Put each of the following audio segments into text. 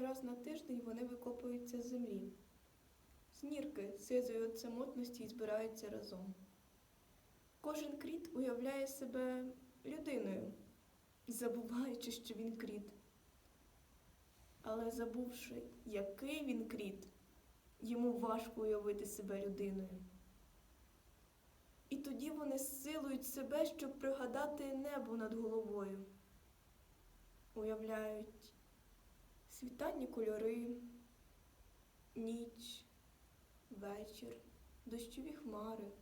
Раз на тиждень вони викопуються з землі. Снірки сизої від самотності і збираються разом. Кожен кріт уявляє себе людиною, забуваючи, що він кріт. Але забувши, який він кріт, йому важко уявити себе людиною. І тоді вони силують себе, щоб пригадати небо над головою. Уявляють світанні кольори, ніч, вечір, дощові хмари.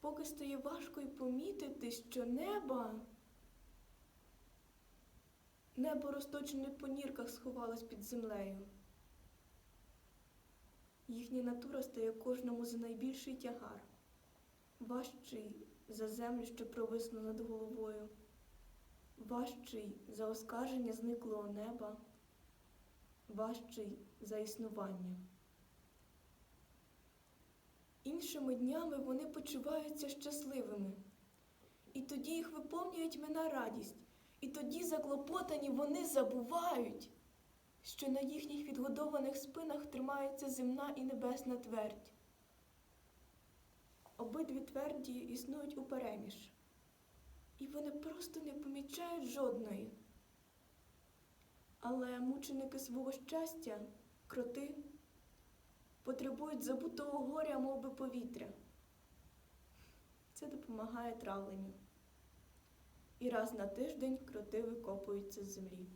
Поки стає важко й помітити, що неба, небо розточене по нірках сховалось під землею. Їхня натура стає кожному за найбільший тягар, важчий за землю, що провисла над головою, важчий за оскарження зниклого неба, важчий за існування. Іншими днями вони почуваються щасливими, і тоді їх виповнюють мина радість, і тоді заклопотані вони забувають, що на їхніх відгодованих спинах тримається земна і небесна твердь. Обидві тверді існують упереміж, і вони просто не помічають жодної. Але мученики свого щастя, кроти, потребують забутого горя, мов би повітря. Це допомагає травленню. І раз на тиждень кроти викопуються з землі.